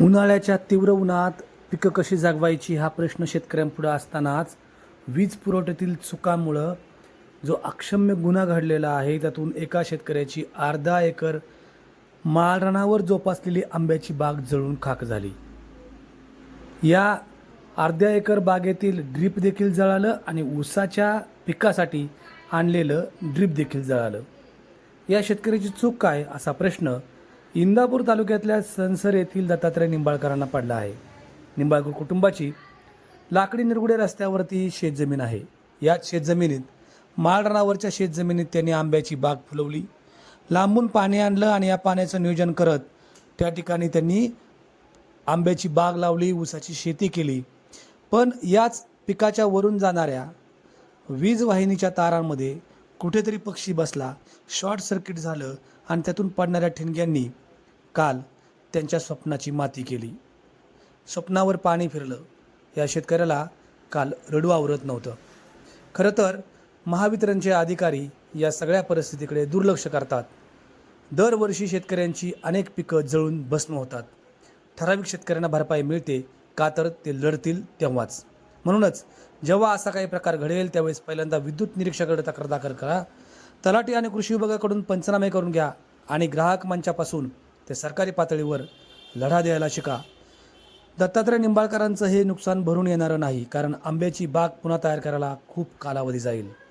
उन्हाळ्याच्या तीव्र उन्हात पिकं कशी जागवायची हा प्रश्न शेतकऱ्यांपुढे असतानाच वीज पुरवठ्यातील चुकामुळं जो अक्षम्य गुन्हा घडलेला आहे त्यातून एका शेतकऱ्याची अर्धा एकर माळरानावर जोपासलेली आंब्याची बाग जळून खाक झाली. या अर्ध्या एकर बागेतील ड्रीप देखील जळालं आणि ऊसाच्या पिकासाठी आणलेलं ड्रीप देखील जळालं. या शेतकऱ्याची चूक काय असा प्रश्न इंदापूर तालुक्यातल्या सनसर येथील दत्तात्रय निंबाळकरांना पडला आहे. निंबाळकर कुटुंबाची लाकडी निरगुडे रस्त्यावरती शेतजमीन आहे. याच शेतजमिनीत माळरानावरच्या शेतजमिनीत त्यांनी आंब्याची बाग फुलवली. लांबून पाणी आणलं आणि या पाण्याचं नियोजन करत त्या ठिकाणी त्यांनी आंब्याची बाग लावली ऊसाची शेती केली. पण याच पिकाच्या वरून जाणाऱ्या वीज वाहिनीच्या तारांमध्ये कुठेतरी पक्षी बसला. शॉर्ट सर्किट झालं आणि त्यातून पडणाऱ्या ठिणग्यांनी काल त्यांच्या स्वप्नाची माती केली. स्वप्नावर पाणी फिरलं. या शेतकऱ्याला काल रडू आवरत नव्हतं. खरं तर महावितरणचे अधिकारी या सगळ्या परिस्थितीकडे दुर्लक्ष करतात. दरवर्षी शेतकऱ्यांची अनेक पिकं जळून भस्म होतात. ठराविक शेतकऱ्यांना भरपाई मिळते का तर ते लढतील तेव्हाच. म्हणूनच जेव्हा असा काही प्रकार घडेल त्यावेळेस पहिल्यांदा विद्युत निरीक्षकाकडे तक्रार दाखल करा. तलाठी आणि कृषी विभागाकडून पंचनामे करून घ्या आणि ग्राहक मंचापासून ते सरकारी पातळीवर लढा द्यायला शिका. दत्तात्रय निंबाळकरांचं हे नुकसान भरून येणारं नाही कारण आंब्याची बाग पुन्हा तयार करायला खूप कालावधी जाईल.